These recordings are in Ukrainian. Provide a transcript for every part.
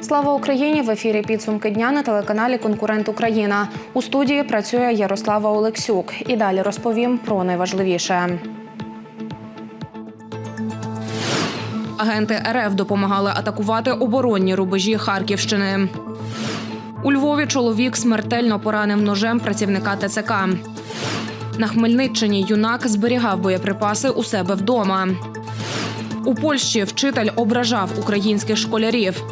Слава Україні! В ефірі підсумки дня на телеканалі Конкурент Україна. У студії працює Ярослава Олексюк. І далі розповім про найважливіше. Агенти РФ допомагали атакувати оборонні рубежі Харківщини. У Львові чоловік смертельно поранив ножем працівника ТЦК. На Хмельниччині юнак зберігав боєприпаси у себе вдома. У Польщі вчитель ображав українських школярів.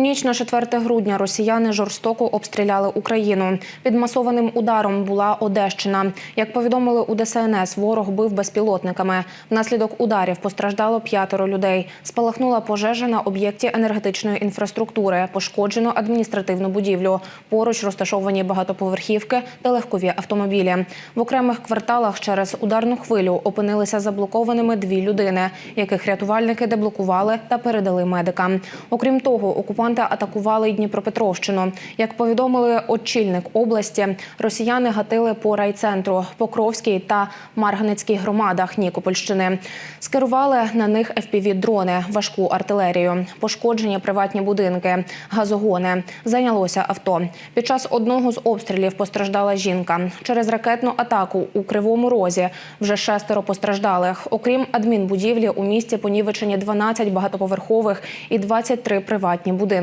Ніч на 4 грудня росіяни жорстоко обстріляли Україну. Під масованим ударом була Одещина. Як повідомили у ДСНС, ворог бив безпілотниками. Внаслідок ударів постраждало п'ятеро людей. Спалахнула пожежа на об'єкті енергетичної інфраструктури. Пошкоджено адміністративну будівлю. Поруч розташовані багатоповерхівки та легкові автомобілі. В окремих кварталах через ударну хвилю опинилися заблокованими дві людини, яких рятувальники деблокували та передали медикам. Окрім того, окупанти атакували Дніпропетровщину. Як повідомили очільник області, росіяни гатили по райцентру Покровській та Марганецькій громадах Нікопольщини. Скерували на них FPV-дрони, важку артилерію, пошкоджені приватні будинки, газогони. Зайнялося авто. Під час одного з обстрілів постраждала жінка. Через ракетну атаку у Кривому Розі вже шестеро постраждалих. Окрім адмінбудівлі, у місті понівечені 12 багатоповерхових і 23 приватні будинки.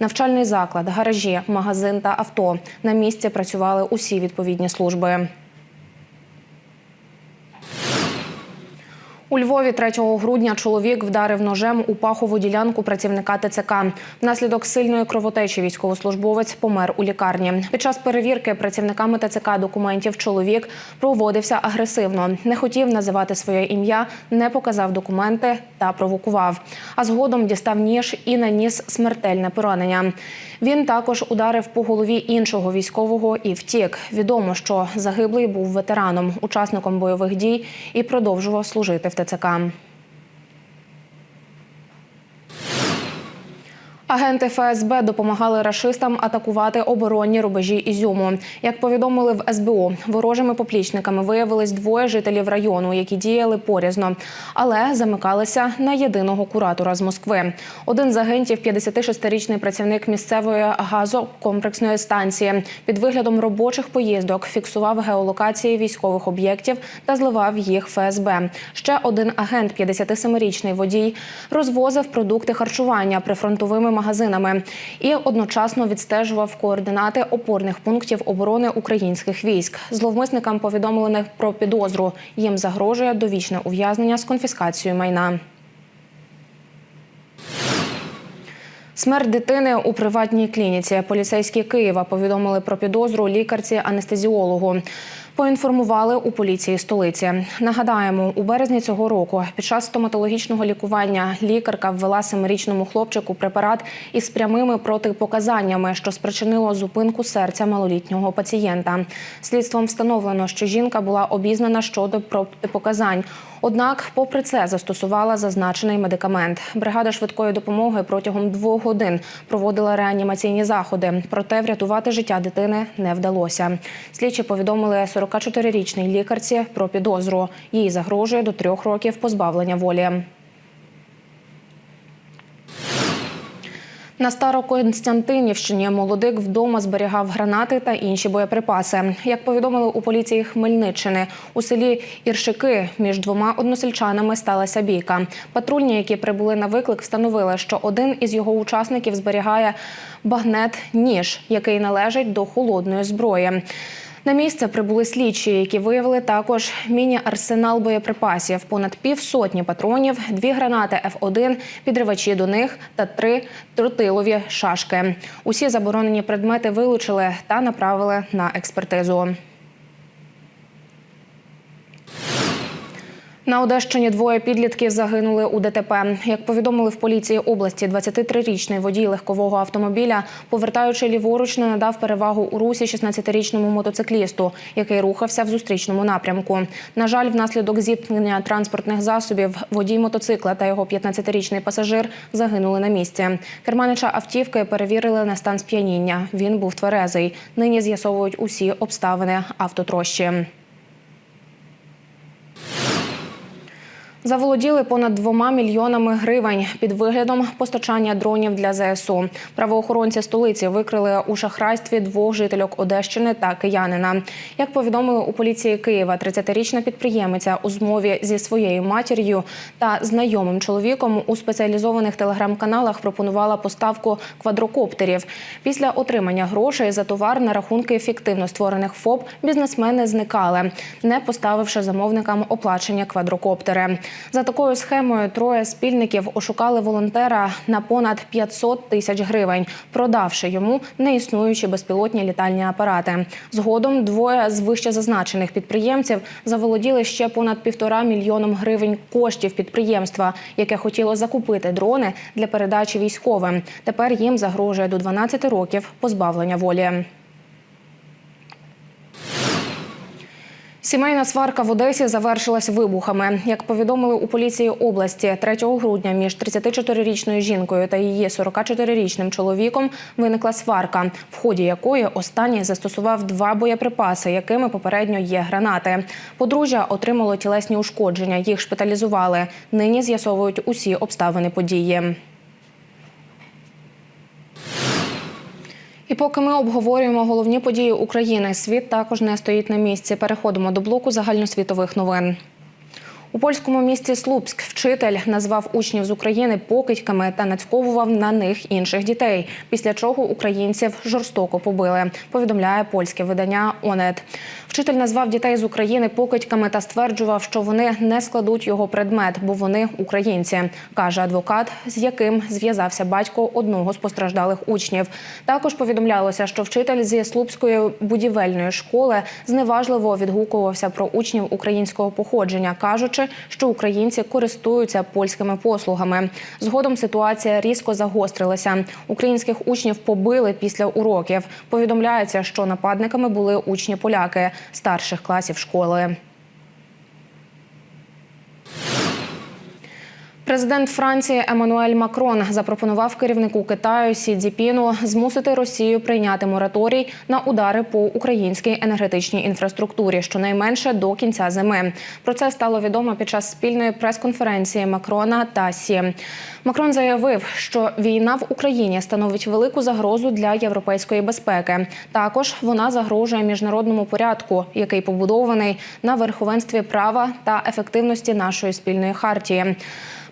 Навчальний заклад, гаражі, магазин та авто. На місці працювали усі відповідні служби. У Львові 3 грудня чоловік вдарив ножем у пахову ділянку працівника ТЦК. Внаслідок сильної кровотечі військовослужбовець помер у лікарні. Під час перевірки працівниками ТЦК документів чоловік проводився агресивно, не хотів називати своє ім'я, не показав документи та провокував. А згодом дістав ніж і наніс смертельне поранення. Він також ударив по голові іншого військового і втік. Відомо, що загиблий був ветераном, учасником бойових дій і продовжував служити в ТЦК. ТЦК. Агенти ФСБ допомагали рашистам атакувати оборонні рубежі Ізюму. Як повідомили в СБУ, ворожими поплічниками виявились двоє жителів району, які діяли порізно, але замикалися на єдиного куратора з Москви. Один з агентів – 56-річний працівник місцевої газокомплексної станції. Під виглядом робочих поїздок фіксував геолокації військових об'єктів та зливав їх ФСБ. Ще один агент, 57-річний водій, розвозив продукти харчування прифронтовими магазинами магазинами і одночасно відстежував координати опорних пунктів оборони українських військ. Зловмисникам повідомили не про підозру. Їм загрожує довічне ув'язнення з конфіскацією майна. Смерть дитини у приватній клініці. Поліцейські Києва повідомили про підозру лікарці-анестезіологу. Поінформували у поліції столиці. Нагадаємо, у березні цього року під час стоматологічного лікування лікарка ввела семирічному хлопчику препарат із прямими протипоказаннями, що спричинило зупинку серця малолітнього пацієнта. Слідством встановлено, що жінка була обізнана щодо протипоказань. Однак, попри це, застосувала зазначений медикамент. Бригада швидкої допомоги протягом двох годин проводила реанімаційні заходи. Проте врятувати життя дитини не вдалося. Слідчі повідомили 44-річній лікарці про підозру. Їй загрожує до трьох років позбавлення волі. На Староконстантинівщині молодик вдома зберігав гранати та інші боєприпаси. Як повідомили у поліції Хмельниччини, у селі Іршики між двома односельчанами сталася бійка. Патрульні, які прибули на виклик, встановили, що один із його учасників зберігає багнет-ніж, який належить до холодної зброї. На місце прибули слідчі, які виявили також міні-арсенал боєприпасів, понад півсотні патронів, дві гранати Ф1, підривачі до них та три тротилові шашки. Усі заборонені предмети вилучили та направили на експертизу. На Одещині двоє підлітків загинули у ДТП. Як повідомили в поліції області, 23-річний водій легкового автомобіля, повертаючи ліворуч, не надав перевагу у русі 16-річному мотоциклісту, який рухався в зустрічному напрямку. На жаль, внаслідок зіткнення транспортних засобів водій мотоцикла та його 15-річний пасажир загинули на місці. Керманича автівки перевірили на стан сп'яніння. Він був тверезий. Нині з'ясовують усі обставини автотрощі. Заволоділи понад двома мільйонами гривень під виглядом постачання дронів для ЗСУ. Правоохоронці столиці викрили у шахрайстві двох жительок Одещини та киянина. Як повідомили у поліції Києва, 30-річна підприємиця у змові зі своєю матір'ю та знайомим чоловіком у спеціалізованих телеграм-каналах пропонувала поставку квадрокоптерів. Після отримання грошей за товар на рахунки фіктивно створених ФОП бізнесмени зникали, не поставивши замовникам оплачення квадрокоптери. За такою схемою троє спільників ошукали волонтера на понад 500 тисяч гривень, продавши йому неіснуючі безпілотні літальні апарати. Згодом двоє з вищезазначених підприємців заволоділи ще понад півтора мільйоном гривень коштів підприємства, яке хотіло закупити дрони для передачі військовим. Тепер їм загрожує до 12 років позбавлення волі. Сімейна сварка в Одесі завершилась вибухами. Як повідомили у поліції області, 3 грудня між 34-річною жінкою та її 44-річним чоловіком виникла сварка, в ході якої останній застосував два боєприпаси, якими попередньо є гранати. Подружжя отримало тілесні ушкодження. Їх шпиталізували. Нині з'ясовують усі обставини події. І поки ми обговорюємо головні події України, світ також не стоїть на місці. Переходимо до блоку загальносвітових новин. У польському місті Слупськ вчитель назвав учнів з України покидьками та нацьковував на них інших дітей. Після чого українців жорстоко побили. Повідомляє польське видання ОНЕТ. Вчитель назвав дітей з України покидьками та стверджував, що вони не складуть його предмет, бо вони українці, каже адвокат, з яким зв'язався батько одного з постраждалих учнів. Також повідомлялося, що вчитель зі Слупської будівельної школи зневажливо відгукувався про учнів українського походження, кажучи, що українці користуються польськими послугами. Згодом ситуація різко загострилася. Українських учнів побили після уроків. Повідомляється, що нападниками були учні поляки старших класів школи. Президент Франції Еммануель Макрон запропонував керівнику Китаю Сі Цзіпіну змусити Росію прийняти мораторій на удари по українській енергетичній інфраструктурі, щонайменше до кінця зими. Про це стало відомо під час спільної прес-конференції Макрона та Сі. Макрон заявив, що війна в Україні становить велику загрозу для європейської безпеки. Також вона загрожує міжнародному порядку, який побудований на верховенстві права та ефективності нашої спільної хартії.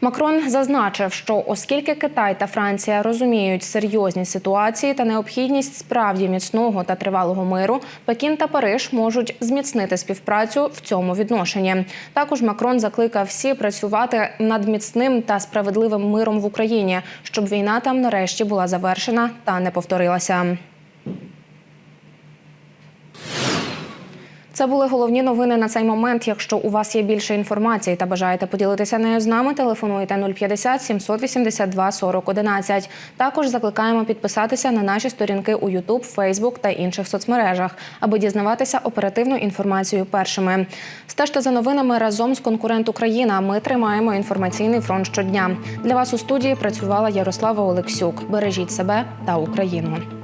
Макрон зазначив, що оскільки Китай та Франція розуміють серйозність ситуації та необхідність справді міцного та тривалого миру, Пекін та Париж можуть зміцнити співпрацю в цьому відношенні. Також Макрон закликав всі працювати над міцним та справедливим миром в Україні, щоб війна там нарешті була завершена та не повторилася. Це були головні новини на цей момент. Якщо у вас є більше інформації та бажаєте поділитися нею з нами, телефонуйте 050 782 40 11. Також закликаємо підписатися на наші сторінки у YouTube, Facebook та інших соцмережах, аби дізнаватися оперативну інформацію першими. Стежте за новинами разом з конкурент Україна. Ми тримаємо інформаційний фронт щодня. Для вас у студії працювала Ярослава Олексюк. Бережіть себе та Україну.